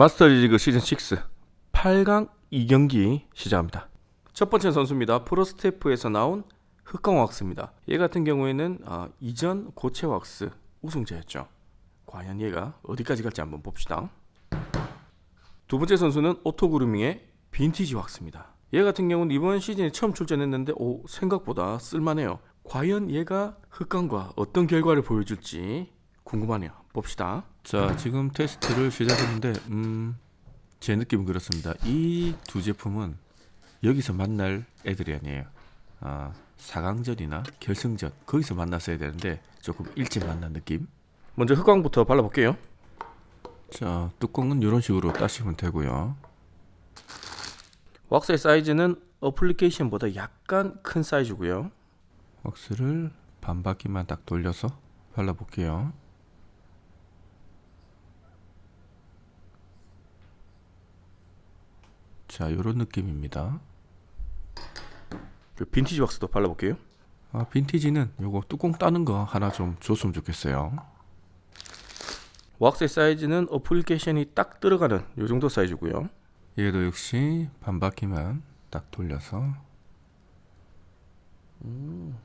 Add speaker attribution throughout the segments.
Speaker 1: 마스터리그 시즌 6 8강 2경기 시작합니다. 첫 번째 선수입니다. 프로스테프에서 나온 흑강 왁스입니다. 얘 같은 경우에는 아, 이전 고체 왁스 우승자였죠. 과연 얘가 어디까지 갈지 한번 봅시다. 두 번째 선수는 오토그루밍의 빈티지 왁스입니다. 얘 같은 경우는 이번 시즌에 처음 출전했는데 오 생각보다 쓸만해요. 과연 얘가 흑강과 어떤 결과를 보여줄지 궁금하네요. 봅시다. 자, 지금 테스트를 시작했는데 음, 제 느낌은 그렇습니다. 이 두 제품은 여기서 만날 애들이 아니에요. 아, 4강전이나 결승전 거기서 만났어야 되는데 조금 일찍 만난 느낌. 먼저 흑광부터 발라볼게요. 자, 뚜껑은 이런 식으로 따시면 되고요. 왁스의 사이즈는 어플리케이션보다 약간 큰 사이즈고요. 왁스를 반 바퀴만 딱 돌려서 발라볼게요. 자, 이런 느낌입니다. 그 빈티지 왁스도 발라볼게요. 아, 빈티지는 요거 뚜껑 따는 거 하나 좀 줬으면 좋겠어요. 왁스의 사이즈는 어플리케이션이 딱 들어가는 요 정도 사이즈고요. 얘도 역시 반 바퀴만 딱 돌려서 음,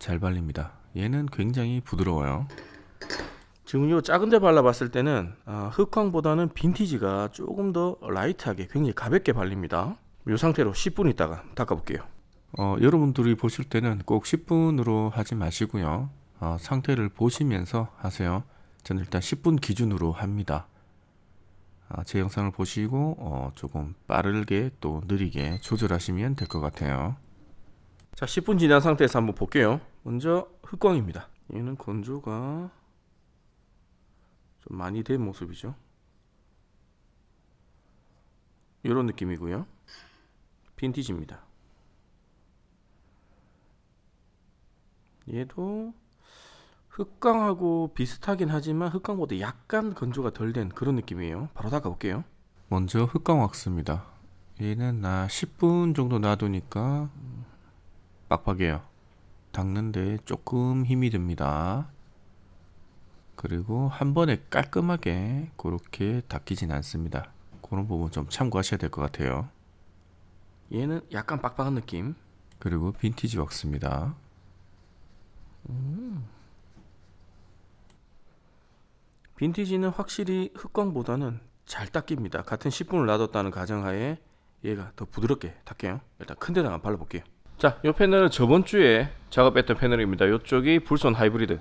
Speaker 1: 잘 발립니다. 얘는 굉장히 부드러워요. 지금 요 작은 데 발라봤을 때는 아, 흑황보다는 빈티지가 조금 더 라이트하게 굉장히 가볍게 발립니다. 이 상태로 10분 있다가 닦아볼게요. 어, 여러분들이 보실 때는 꼭 10분으로 하지 마시고요. 어, 상태를 보시면서 하세요. 저는 일단 10분 기준으로 합니다. 아, 제 영상을 보시고 어, 조금 빠르게 또 느리게 조절하시면 될 것 같아요. 자, 10분 지난 상태에서 한번 볼게요. 먼저 흑광입니다. 얘는 건조가 좀 많이 된 모습이죠. 이런 느낌이고요. 빈티지입니다. 얘도 흑강하고 비슷하긴 하지만 흑강보다 약간 건조가 덜 된 그런 느낌이에요. 바로 닦아볼게요. 먼저 흑강 왁스입니다. 얘는 나 10분 정도 놔두니까 빡빡해요. 닦는데 조금 힘이 듭니다. 그리고 한 번에 깔끔하게 그렇게 닦이진 않습니다. 그런 부분 좀 참고하셔야 될 것 같아요. 얘는 약간 빡빡한 느낌. 그리고 빈티지 왁스입니다. 음. 빈티지는 확실히 흑광보다는 잘 닦입니다. 같은 10분을 놔뒀다는 가정하에 얘가 더 부드럽게 닦여요. 일단 큰 데다가 발라볼게요. 자, 이 패널은 저번 주에 작업했던 패널입니다. 이쪽이 불손 하이브리드,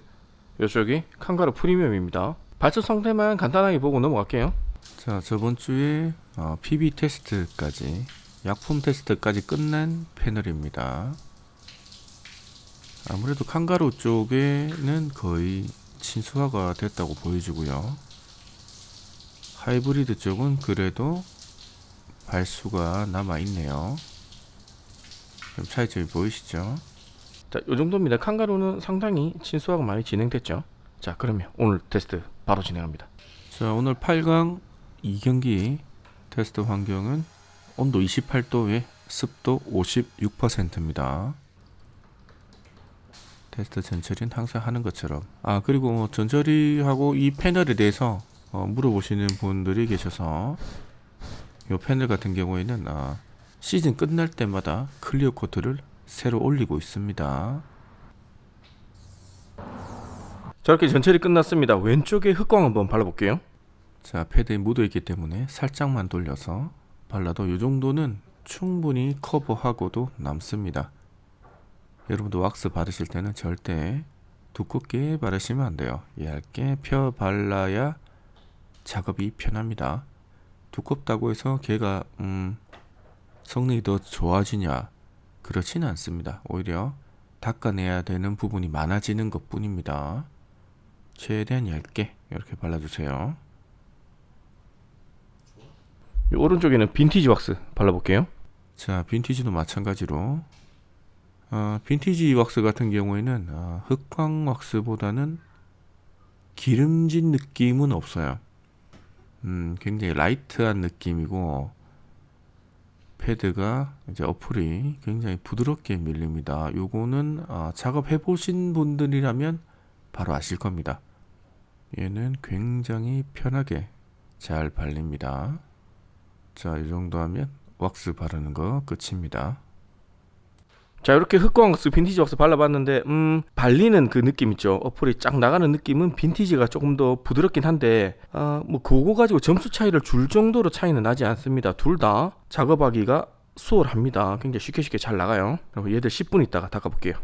Speaker 1: 이쪽이 칸가루 프리미엄입니다. 발전 상태만 간단하게 보고 넘어갈게요. 자, 저번 주에 어, PB 테스트까지 약품 테스트까지 끝난 패널입니다. 아무래도 칸가루 쪽에는 거의 친수화가 됐다고 보여지고요. 하이브리드 쪽은 그래도 발수가 남아 있네요. 좀 차이점이 보이시죠? 자, 요 정도입니다. 칸가루는 상당히 친수화가 많이 진행됐죠. 자, 그러면 오늘 테스트 바로 진행합니다. 자, 오늘 8강 2경기 테스트 환경은 온도 28도에 습도 56%입니다. 테스트 전처리는 항상 하는 것처럼 아 그리고 전처리하고 이 패널에 대해서 어, 물어보시는 분들이 계셔서 이 패널 같은 경우에는 아, 시즌 끝날 때마다 클리어 코트를 새로 올리고 있습니다. 저렇게 전처리 끝났습니다. 왼쪽에 흑광 한번 발라볼게요. 자 패드에 묻어있기 때문에 살짝만 돌려서 발라도 이 정도는 충분히 커버하고도 남습니다. 여러분도 왁스 바르실 때는 절대 두껍게 바르시면 안 돼요. 얇게 펴 발라야 작업이 편합니다. 두껍다고 해서 걔가 음, 성능이 더 좋아지냐 그렇지는 않습니다. 오히려 닦아내야 되는 부분이 많아지는 것 뿐입니다. 최대한 얇게 이렇게 발라주세요. 이 오른쪽에는 빈티지 왁스 발라볼게요. 자, 빈티지도 마찬가지로 어, 빈티지 왁스 같은 경우에는 어, 흑광 왁스보다는 기름진 느낌은 없어요. 음, 굉장히 라이트한 느낌이고 패드가 이제 어플이 굉장히 부드럽게 밀립니다. 요거는 어, 작업해 보신 분들이라면 바로 아실 겁니다. 얘는 굉장히 편하게 잘 발립니다. 자, 이 정도 하면 왁스 바르는 거 끝입니다.
Speaker 2: 자 이렇게 흑광 왁스 빈티지 왁스 발라봤는데 음 발리는 그 느낌 있죠. 어플이 쫙 나가는 느낌은 빈티지가 조금 더 부드럽긴 한데 아뭐 그거 가지고 점수 차이를 줄 정도로 차이는 나지 않습니다. 둘 다 작업하기가 수월합니다. 굉장히 쉽게 쉽게 잘 나가요. 그리고 얘들 10분 있다가 닦아볼게요.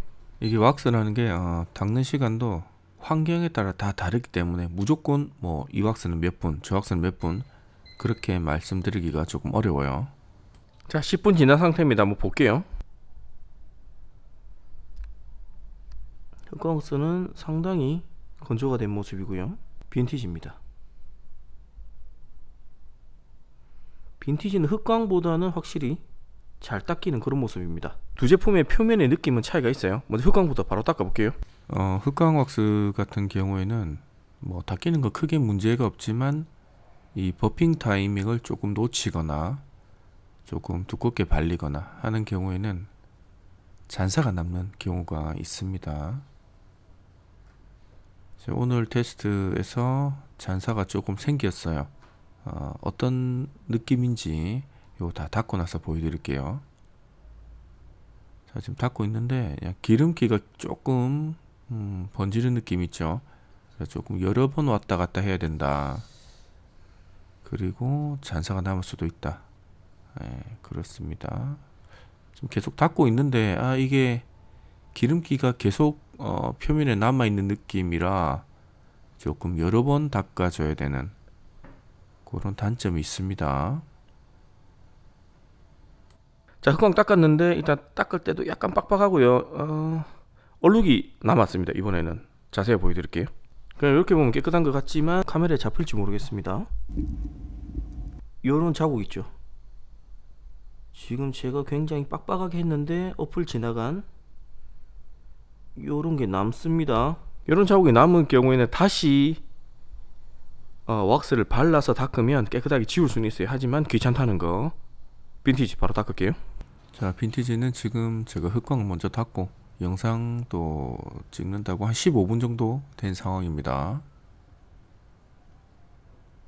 Speaker 1: 이게 왁스라는 게 어, 닦는 시간도 환경에 따라 다 다르기 때문에 무조건 뭐 이 왁스는 몇 분, 저 왁스는 몇 분 그렇게 말씀드리기가 조금 어려워요.
Speaker 2: 자 10분 지난 상태입니다. 한번 볼게요 흑광 왁스는 상당히 건조가 된 모습이고요 빈티지입니다 빈티지는 흑광보다는 확실히 잘 닦이는 그런 모습입니다. 두 제품의 표면의 느낌은 차이가 있어요. 먼저 흑광부터 바로 닦아볼게요.
Speaker 1: 어, 흑광 왁스 같은 경우에는 뭐 닦이는 거 크게 문제가 없지만 이 버핑 타이밍을 조금 놓치거나 조금 두껍게 발리거나 하는 경우에는 잔사가 남는 경우가 있습니다. 자, 오늘 테스트에서 잔사가 조금 생겼어요. 어, 어떤 느낌인지 요다 닦고 나서 보여드릴게요. 자, 지금 닦고 있는데 기름기가 조금 음, 번지는 느낌 있죠. 조금 여러 번 왔다 갔다 해야 된다. 그리고 잔사가 남을 수도 있다. 예, 그렇습니다. 지금 계속 닦고 있는데 아 이게 기름기가 계속 어, 표면에 남아 있는 느낌이라 조금 여러 번 닦아줘야 되는 그런 단점이 있습니다.
Speaker 2: 자 흑광 닦았는데 일단 닦을 때도 약간 빡빡하고요. 어, 얼룩이 남았습니다. 이번에는 자세히 보여드릴게요. 그냥 이렇게 보면 깨끗한 것 같지만 카메라에 잡힐지 모르겠습니다. 요런 자국 있죠. 지금 제가 굉장히 빡빡하게 했는데 어플 지나간 요런 게 남습니다. 요런 자국이 남은 경우에는 다시 어, 왁스를 발라서 닦으면 깨끗하게 지울 수는 있어요. 하지만 귀찮다는 거. 빈티지 바로 닦을게요.
Speaker 1: 자, 빈티지는 지금 제가 흑광을 먼저 닦고 영상도 찍는다고 한 15분 정도 된 상황입니다.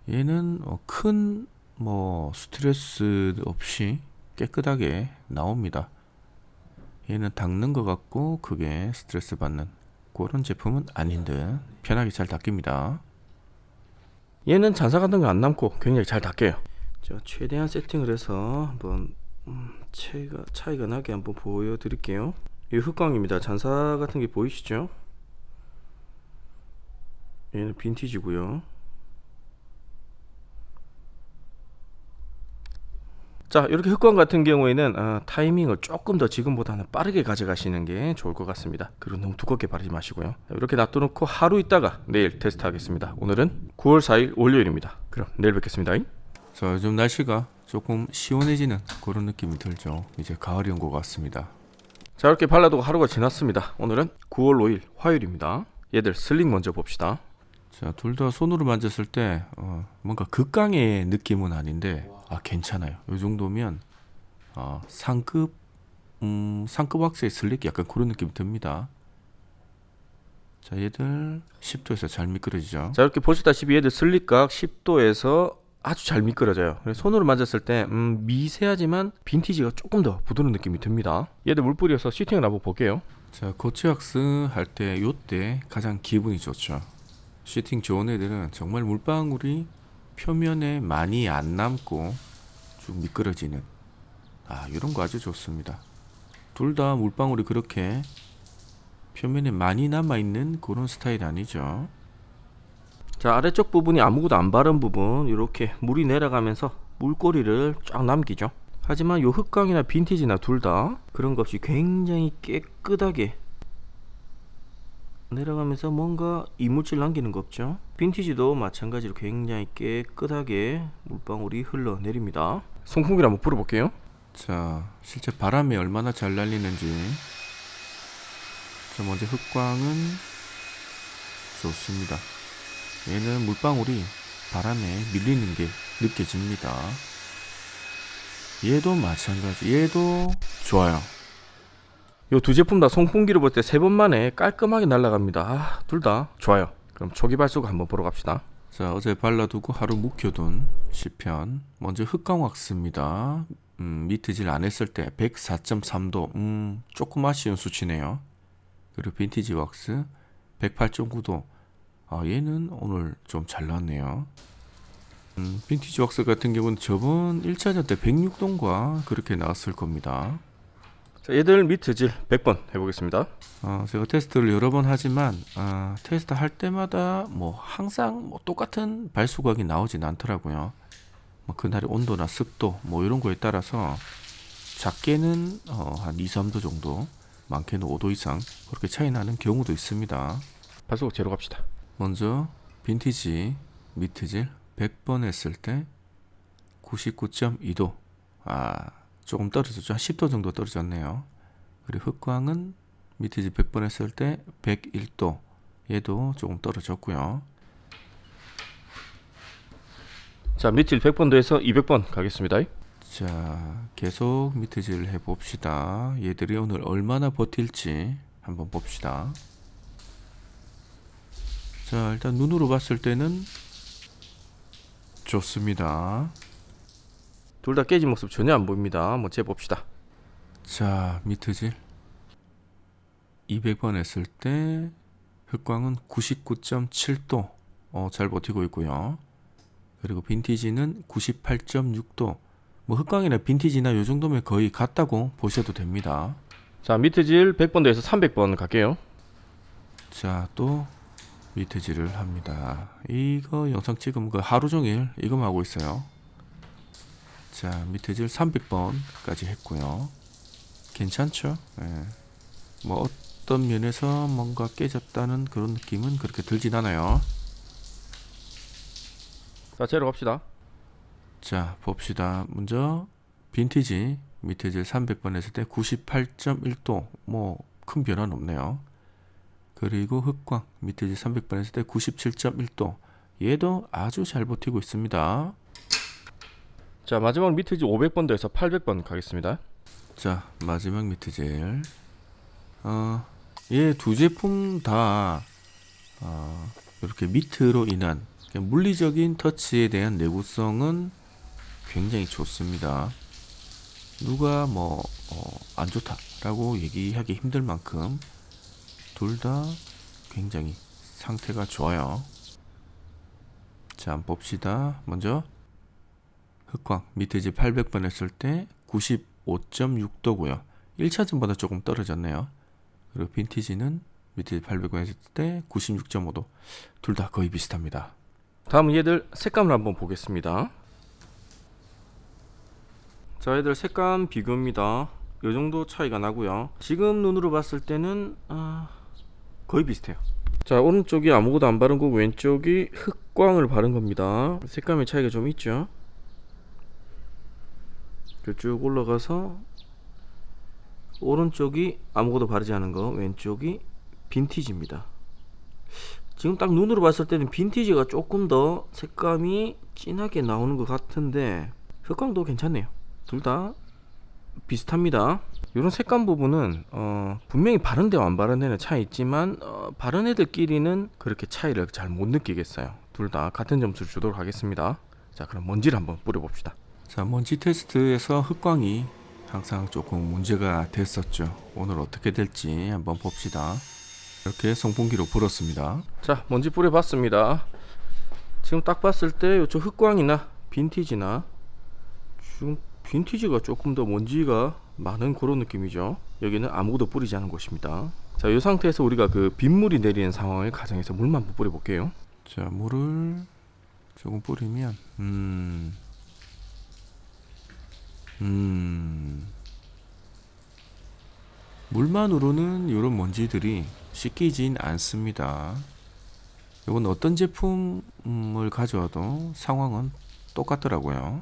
Speaker 1: 얘는 어, 큰뭐 스트레스 없이 깨끗하게 나옵니다. 얘는 닦는 것 같고 그게 스트레스 받는 그런 제품은 아닌 듯 편하게 잘 닦입니다.
Speaker 2: 얘는 잔사 같은 거 안 남고 굉장히 잘 닦여요. 자, 최대한 세팅을 해서 한번 음, 차이가 차이가 나게 한번 보여드릴게요. 이 흑광입니다. 잔사 같은 게 보이시죠? 얘는 빈티지고요. 자, 이렇게 흑광 같은 경우에는 어, 타이밍을 조금 더 지금보다는 빠르게 가져가시는 게 좋을 것 같습니다. 그리고 너무 두껍게 바르지 마시고요. 이렇게 놔둬놓고 하루 있다가 내일 테스트 하겠습니다. 오늘은 9월 4일 월요일입니다. 그럼 내일 뵙겠습니다.
Speaker 1: 자, 요즘 날씨가 조금 시원해지는 그런 느낌이 들죠. 이제 가을이 온 것 같습니다.
Speaker 2: 자 이렇게 발라두고 하루가 지났습니다 오늘은 9월 5일 화요일입니다 얘들 슬링 먼저 봅시다
Speaker 1: 자, 둘 다 손으로 만졌을 때 어, 뭔가 극강의 느낌은 아닌데 아 괜찮아요. 이 정도면 어, 상급 음, 상급 왁스의 슬릭 약간 그런 느낌이 듭니다. 자, 얘들 10도에서 잘 미끄러지죠.
Speaker 2: 자 이렇게 보시다시피 얘들 슬릭각 10도에서 아주 잘 미끄러져요 그래서 손으로 만졌을 때 음, 미세하지만 빈티지가 조금 더 부드러운 느낌이 듭니다 얘들 물 뿌려서 시팅을 한번 볼게요
Speaker 1: 자, 고체 왁스 할때 요때 가장 기분이 좋죠. 시팅 좋은 애들은 정말 물방울이 표면에 많이 안 남고 쭉 미끄러지는 아, 이런 거 아주 좋습니다. 둘 다 물방울이 그렇게 표면에 많이 남아 있는 그런 스타일 아니죠.
Speaker 2: 자 아래쪽 부분이 아무것도 안 바른 부분 이렇게 물이 내려가면서 물꼬리를 쫙 남기죠 하지만 요 흑광이나 빈티지나 둘 다 그런 것 없이 굉장히 깨끗하게 내려가면서 뭔가 이물질 남기는 거 없죠 빈티지도 마찬가지로 굉장히 깨끗하게 물방울이 흘러내립니다 송풍기를 한번 불어볼게요
Speaker 1: 자, 실제 바람이 얼마나 잘 날리는지. 자, 먼저 흑광은 좋습니다. 얘는 물방울이 바람에 밀리는 게 느껴집니다. 얘도 마찬가지. 얘도 좋아요.
Speaker 2: 요두 제품 다 송풍기를 볼 때 세 번 만에 깔끔하게 날아갑니다. 아, 둘 다. 좋아요. 그럼 초기 발수가 한번 보러 갑시다.
Speaker 1: 자 어제 발라두고 하루 묵혀둔 시편. 먼저 흑광왁스입니다. 음, 미트질 안 했을 때 104.3도. 음, 조금 아쉬운 수치네요. 그리고 빈티지 왁스 108.9도. 아 얘는 오늘 좀 잘 나왔네요. 음, 빈티지 왁스 같은 경우는 저번 1차전 때 106도인가 그렇게 나왔을 겁니다
Speaker 2: 자, 얘들 미트질 100번 해보겠습니다.
Speaker 1: 어, 제가 테스트를 여러 번 하지만 아, 테스트 할 때마다 뭐 항상 뭐 똑같은 발수각이 나오진 않더라고요. 뭐 그날의 온도나 습도 뭐 이런 거에 따라서 작게는 어, 한 2, 3도 정도, 많게는 5도 이상 그렇게 차이 나는 경우도 있습니다.
Speaker 2: 발수록 제로 갑시다.
Speaker 1: 먼저 빈티지 미트질 100번 했을 때 99.2도 아 조금 떨어졌죠. 한 10도 정도 떨어졌네요. 그리고 흑광은 미트질 100번 했을 때 101도 얘도 조금 떨어졌고요.
Speaker 2: 자, 미트질 100번 더해서 200번 가겠습니다.
Speaker 1: 자 계속 미트질 해봅시다. 얘들이 오늘 얼마나 버틸지 한번 봅시다. 자 일단 눈으로 봤을 때는 좋습니다
Speaker 2: 둘 다 깨진 모습 전혀 안 보입니다. 한번 재봅시다.
Speaker 1: 자, 미트질 200번 했을 때 흑광은 99.7도 어, 잘 버티고 있고요. 그리고 빈티지는 98.6도. 뭐 흑광이나 빈티지나 요 정도면 거의 같다고 보셔도 됩니다.
Speaker 2: 자, 미트질 100번 더해서 300번 갈게요.
Speaker 1: 자, 또 미트질을 합니다. 이거 영상 찍으면 그 하루 종일 이거만 하고 있어요. 자, 미트질 300번까지 했고요. 괜찮죠? 예. 뭐 어떤 면에서 뭔가 깨졌다는 그런 느낌은 그렇게 들진 않아요.
Speaker 2: 자, 제로 갑시다.
Speaker 1: 자, 봅시다. 먼저 빈티지 미트질 300번 했을 때 98.1도 뭐 큰 변화는 없네요. 그리고 흑광 미트질 300번 했을 때 97.1도 얘도 아주 잘 버티고 있습니다.
Speaker 2: 자, 마지막 미트질 500번 더해서 800번 가겠습니다.
Speaker 1: 자, 마지막 미트질. 어, 얘두 제품 다 어, 이렇게 미트로 인한 물리적인 터치에 대한 내구성은 굉장히 좋습니다. 누가 뭐안 좋다라고 얘기하기 힘들 만큼 둘 다 굉장히 상태가 좋아요. 자, 봅시다. 먼저 흑광 미트지 800번 했을 때 95.6도고요. 1차전보다 조금 떨어졌네요. 그리고 빈티지는 미트지 800번 했을 때 96.5도. 둘 다 거의 비슷합니다.
Speaker 2: 다음은 얘들 색감을 한번 보겠습니다. 자, 얘들 색감 비교입니다. 요 정도 차이가 나고요. 지금 눈으로 봤을 때는 아, 거의 비슷해요. 자, 오른쪽이 아무것도 안 바른 거고 왼쪽이 흑광을 바른 겁니다. 색감의 차이가 좀 있죠. 그쭉 올라가서 오른쪽이 아무것도 바르지 않은 거, 왼쪽이 빈티지입니다. 지금 딱 눈으로 봤을 때는 빈티지가 조금 더 색감이 진하게 나오는 것 같은데 흑광도 괜찮네요. 둘 다 비슷합니다. 이런 색감 부분은 어, 분명히 바른 데와 안 바른 데는 차이 있지만 어, 바른 애들끼리는 그렇게 차이를 잘 못 느끼겠어요. 둘 다 같은 점수를 주도록 하겠습니다. 자 그럼 먼지를 한번 뿌려봅시다.
Speaker 1: 자, 먼지 테스트에서 흑광이 항상 조금 문제가 됐었죠. 오늘 어떻게 될지 한번 봅시다. 이렇게 송풍기로 불었습니다.
Speaker 2: 자 먼지 뿌려봤습니다. 지금 딱 봤을 때 요쪽 흑광이나 빈티지나 지금 빈티지가 조금 더 먼지가 많은 그런 느낌이죠. 여기는 아무것도 뿌리지 않은 곳입니다. 자, 이 상태에서 우리가 그 빗물이 내리는 상황을 가정해서 물만 한번 뿌려 볼게요.
Speaker 1: 자, 물을 조금 뿌리면 음. 음. 물만으로는 이런 먼지들이 씻기진 않습니다. 이건 어떤 제품을 가져와도 상황은 똑같더라고요.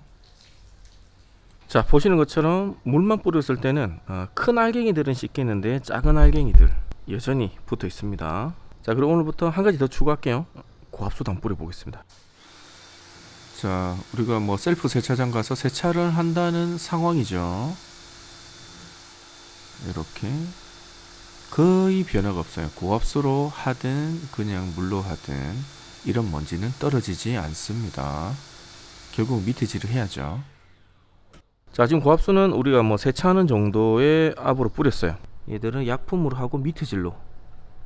Speaker 2: 자, 보시는 것처럼 물만 뿌렸을 때는 어, 큰 알갱이들은 씻기는데 작은 알갱이들 여전히 붙어 있습니다. 자, 그리고 오늘부터 한 가지 더 추가할게요. 고압수도 한번 뿌려보겠습니다.
Speaker 1: 자, 우리가 뭐 셀프 세차장 가서 세차를 한다는 상황이죠. 이렇게 거의 변화가 없어요. 고압수로 하든 그냥 물로 하든 이런 먼지는 떨어지지 않습니다. 결국 미트질을 해야죠.
Speaker 2: 자 지금 고압수는 우리가 뭐 세차하는 정도의 압으로 뿌렸어요 얘들은 약품으로 하고 미트질로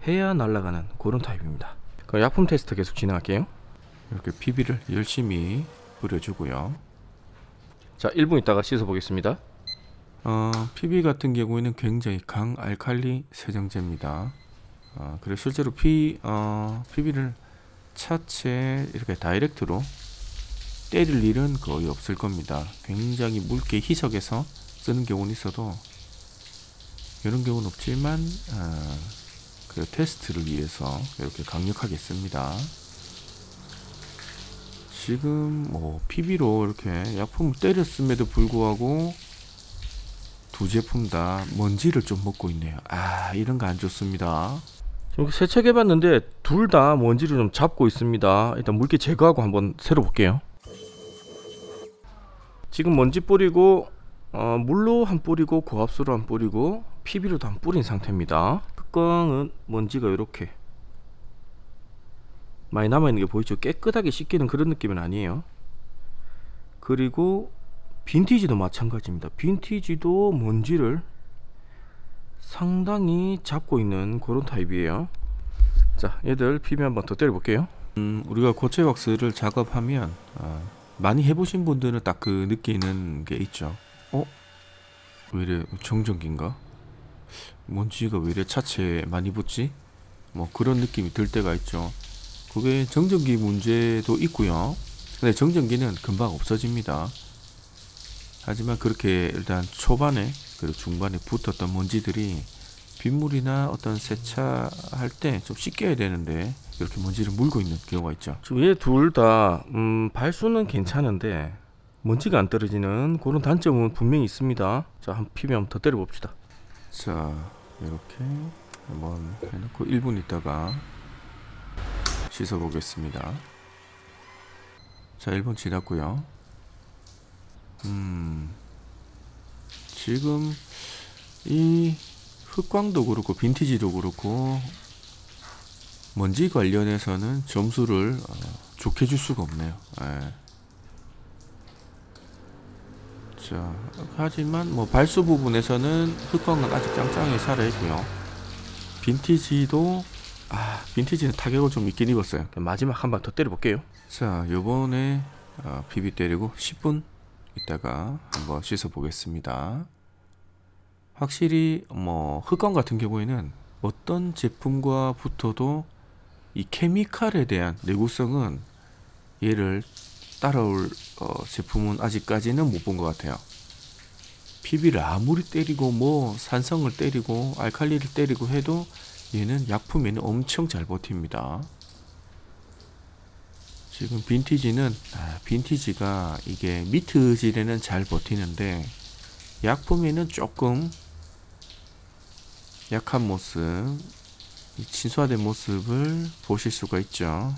Speaker 2: 해야 날아가는 그런 타입입니다 그럼 약품 테스트 계속 진행할게요
Speaker 1: 이렇게 PB를 열심히 뿌려주고요.
Speaker 2: 자 1분 있다가 씻어 보겠습니다
Speaker 1: 어, PB 같은 경우에는 굉장히 강 알칼리 세정제입니다. 어, 그리고 실제로 P, 어, PB를 차체 이렇게 다이렉트로 때릴 일은 거의 없을 겁니다. 굉장히 묽게 희석해서 쓰는 경우는 있어도 이런 경우는 없지만 어, 그 테스트를 위해서 이렇게 강력하게 씁니다. 지금 뭐 PB로 이렇게 약품을 때렸음에도 불구하고 두 제품 다 먼지를 좀 먹고 있네요. 아 이런 거 안 좋습니다.
Speaker 2: 지금 세척해 봤는데 둘 다 먼지를 좀 잡고 있습니다 일단 물기 제거하고 한번 새로 볼게요 지금 먼지 뿌리고 어, 물로 한 뿌리고 고압수로 한 뿌리고 PB로도 한 뿌린 상태입니다 흑광은 먼지가 이렇게 많이 남아있는 게 보이죠 깨끗하게 씻기는 그런 느낌은 아니에요 그리고 빈티지도 마찬가지입니다 빈티지도 먼지를 상당히 잡고 있는 그런 타입이에요 자 얘들 PB 한번 더 때려볼게요
Speaker 1: 음, 우리가 고체 왁스를 작업하면 어, 많이 해보신 분들은 딱 그 느끼는 게 있죠. 어? 왜 이래 정전기인가? 먼지가 왜 이래 차체에 많이 붙지? 뭐 그런 느낌이 들 때가 있죠. 그게 정전기 문제도 있고요. 근데 정전기는 금방 없어집니다. 하지만 그렇게 일단 초반에 그리고 중반에 붙었던 먼지들이 빗물이나 어떤 세차할 때 좀 씻겨야 되는데 이렇게 먼지를 물고 있는 경우가 있죠.
Speaker 2: 지금 얘 둘다 음, 발수는 괜찮은데 먼지가 안 떨어지는 그런 단점은 분명히 있습니다 자한 한번 더 때려 봅시다
Speaker 1: 자 이렇게 한번 해놓고 1분 있다가 씻어 보겠습니다 자 1분 지났고요 음 지금 이 흑광도 그렇고 빈티지도 그렇고 먼지 관련해서는 점수를 어, 좋게 줄 수가 없네요 예. 자, 하지만 뭐 발수 부분에서는 흑광은 아직 짱짱하게 살아있고요. 빈티지도 아 빈티지는 타격을 좀 있긴 입었어요.
Speaker 2: 마지막 한방더 때려볼게요
Speaker 1: 자, 요번에 어, 비비 때리고 10분 있다가 한번 씻어 보겠습니다. 확실히 뭐 흑광 같은 경우에는 어떤 제품과 붙어도 이 케미칼에 대한 내구성은 얘를 따라올 어, 제품은 아직까지는 못 본 것 같아요. PB를 아무리 때리고 뭐 산성을 때리고 알칼리를 때리고 해도 얘는 약품에는 엄청 잘 버팁니다. 지금 빈티지는 아, 빈티지가 이게 미트질에는 잘 버티는데 약품에는 조금 약한 모습, 이 친수화된 모습을 보실 수가 있죠.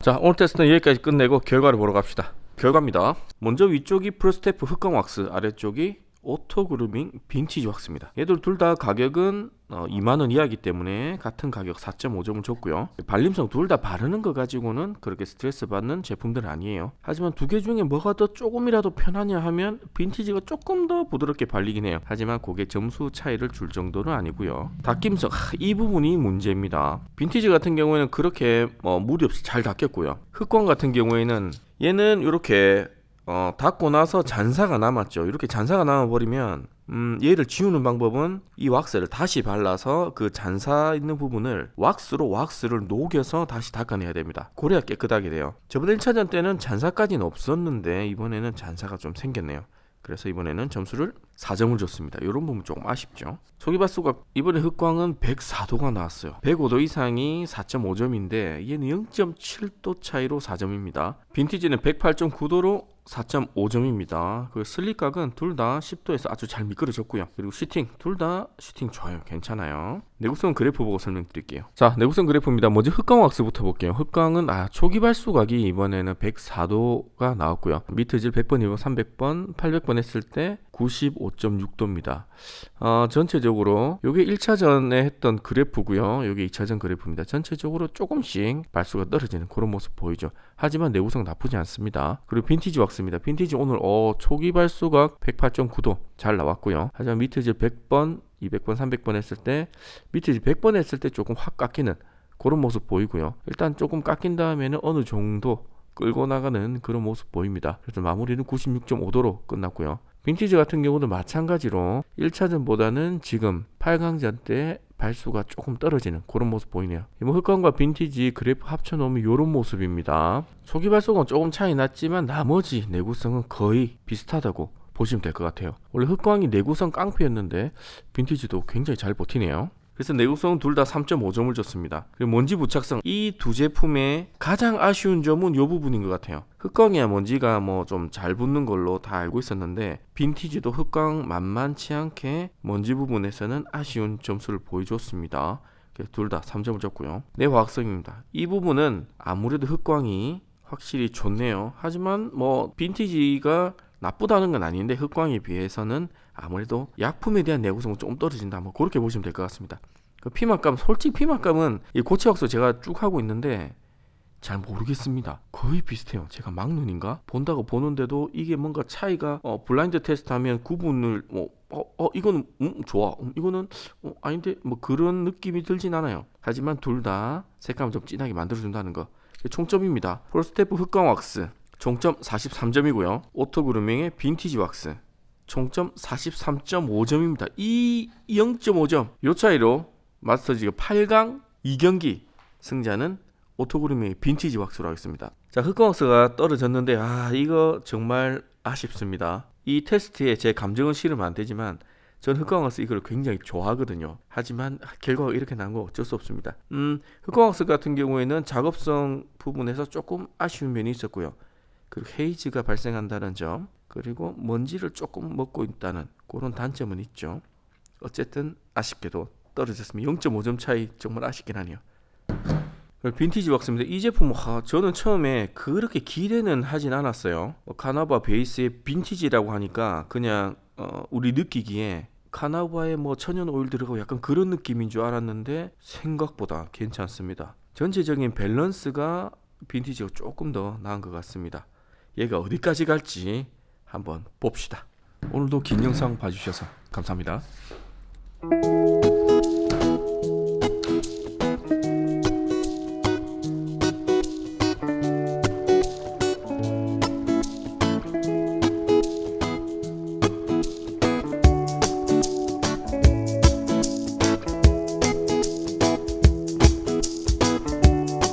Speaker 2: 자 오늘 테스트는 여기까지 끝내고 결과를 보러 갑시다 결과입니다 먼저 위쪽이 프로스테프 흑광 왁스 아래쪽이 오토 그루밍 빈티지 왁스입니다 얘들 둘 다 가격은 어, 2만원 이하이기 때문에 같은 가격 4.5점을 줬고요. 발림성 둘 다 바르는 거 가지고는 그렇게 스트레스 받는 제품들은 아니에요. 하지만 두 개 중에 뭐가 더 조금이라도 편하냐 하면 빈티지가 조금 더 부드럽게 발리긴 해요. 하지만 그게 점수 차이를 줄 정도는 아니고요. 닦임성 하, 이 부분이 문제입니다. 빈티지 같은 경우에는 그렇게 뭐 무리 없이 잘 닦였고요. 흑광 같은 경우에는 얘는 이렇게 어, 닦고 나서 잔사가 남았죠. 이렇게 잔사가 남아버리면 음, 얘를 지우는 방법은 이 왁스를 다시 발라서 그 잔사 있는 부분을 왁스로 왁스를 녹여서 다시 닦아내야 됩니다. 그래야 깨끗하게 돼요. 저번 1차전 때는 잔사까지는 없었는데 이번에는 잔사가 좀 생겼네요. 그래서 이번에는 점수를 4점을 줬습니다. 이런 부분 조금 아쉽죠. 초기바수가 이번에 흑광은 104도가 나왔어요. 105도 이상이 4.5점인데 얘는 0.7도 차이로 4점입니다. 빈티지는 108.9도로 4.5점입니다. 그 슬립각은 둘 다 10도에서 아주 잘 미끄러졌고요. 그리고 슈팅 둘 다 슈팅 좋아요. 괜찮아요. 내구성 그래프 보고 설명드릴게요. 자, 내구성 그래프입니다. 먼저 흑광 왁스부터 볼게요. 흑광은 아 초기 발수각이 이번에는 104도가 나왔고요. 미트질 100번이고 300번, 800번 했을 때 95.6도입니다. 어, 전체적으로 요게 1차전에 했던 그래프고요. 요게 2차전 그래프입니다. 전체적으로 조금씩 발수가 떨어지는 그런 모습 보이죠. 하지만 내구성 나쁘지 않습니다. 그리고 빈티지 왁스입니다. 빈티지 오늘 어, 초기 발수가 108.9도 잘 나왔고요. 하지만 미트지 100번, 200번, 300번 했을 때 미트지 100번 했을 때 조금 확 깎이는 그런 모습 보이고요. 일단 조금 깎인 다음에는 어느 정도 끌고 나가는 그런 모습 보입니다. 그래서 마무리는 96.5도로 끝났고요. 빈티지 같은 경우도 마찬가지로 1차전보다는 지금 8강전 때 발수가 조금 떨어지는 그런 모습 보이네요. 뭐 흑광과 빈티지 그래프 합쳐놓으면 이런 모습입니다. 초기 발수가 조금 차이 났지만 나머지 내구성은 거의 비슷하다고 보시면 될 것 같아요. 원래 흑광이 내구성 깡패였는데 빈티지도 굉장히 잘 버티네요. 그래서 내구성 둘다 3.5점을 줬습니다. 그리고 먼지 부착성 이 두 제품의 가장 아쉬운 점은 이 부분인 것 같아요. 흑광이야 먼지가 뭐 좀 잘 붙는 걸로 다 알고 있었는데 빈티지도 흑광 만만치 않게 먼지 부분에서는 아쉬운 점수를 보여줬습니다. 둘 다 3점을 줬고요. 내화학성입니다. 이 부분은 아무래도 흑광이 확실히 좋네요. 하지만 뭐 빈티지가 나쁘다는 건 아닌데 흑광에 비해서는 아무래도 약품에 대한 내구성은 조금 떨어진다. 뭐 그렇게 보시면 될 것 같습니다. 그 피막감, 솔직히 피막감은 이 고체학소 제가 쭉 하고 있는데 잘 모르겠습니다. 거의 비슷해요. 제가 막눈인가 본다고 보는데도 이게 뭔가 차이가 어, 블라인드 테스트하면 구분을 뭐 어, 어 이거는 음, 좋아, 음, 이거는 어, 아닌데 뭐 그런 느낌이 들진 않아요. 하지만 둘 다 색감을 좀 진하게 만들어준다는 거. 총점입니다. 폴스테프 흑광 왁스 총점 43점이고요. 오토 그루밍의 빈티지 왁스 총점 43.5점입니다. 이 0.5점 요 차이로 마스터즈가 8강 2경기 승자는 오토그루밍의 빈티지 왁스로 하겠습니다. 자 흑광 왁스가 떨어졌는데 아 이거 정말 아쉽습니다. 이 테스트에 제 감정은 실으면 안 되지만 전 흑광 왁스 이걸 굉장히 좋아하거든요. 하지만 결과가 이렇게 나온 거 어쩔 수 없습니다. 음 흑광 왁스 같은 경우에는 작업성 부분에서 조금 아쉬운 면이 있었고요. 그리고 헤이즈가 발생한다는 점 그리고 먼지를 조금 먹고 있다는 그런 단점은 있죠. 어쨌든 아쉽게도 떨어졌습니다. 0.5점 차이 정말 아쉽긴 하네요. 빈티지 왁스입니다. 이 제품은 하, 저는 처음에 그렇게 기대는 하진 않았어요. 어, 카나바 베이스의 빈티지라고 하니까 그냥 어, 우리 느끼기에 카나바에 뭐 천연 오일 들어가고 약간 그런 느낌인 줄 알았는데 생각보다 괜찮습니다. 전체적인 밸런스가 빈티지가 조금 더 나은 것 같습니다. 얘가 어디까지 갈지 한번 봅시다.
Speaker 1: 오늘도 긴 영상 봐주셔서 감사합니다.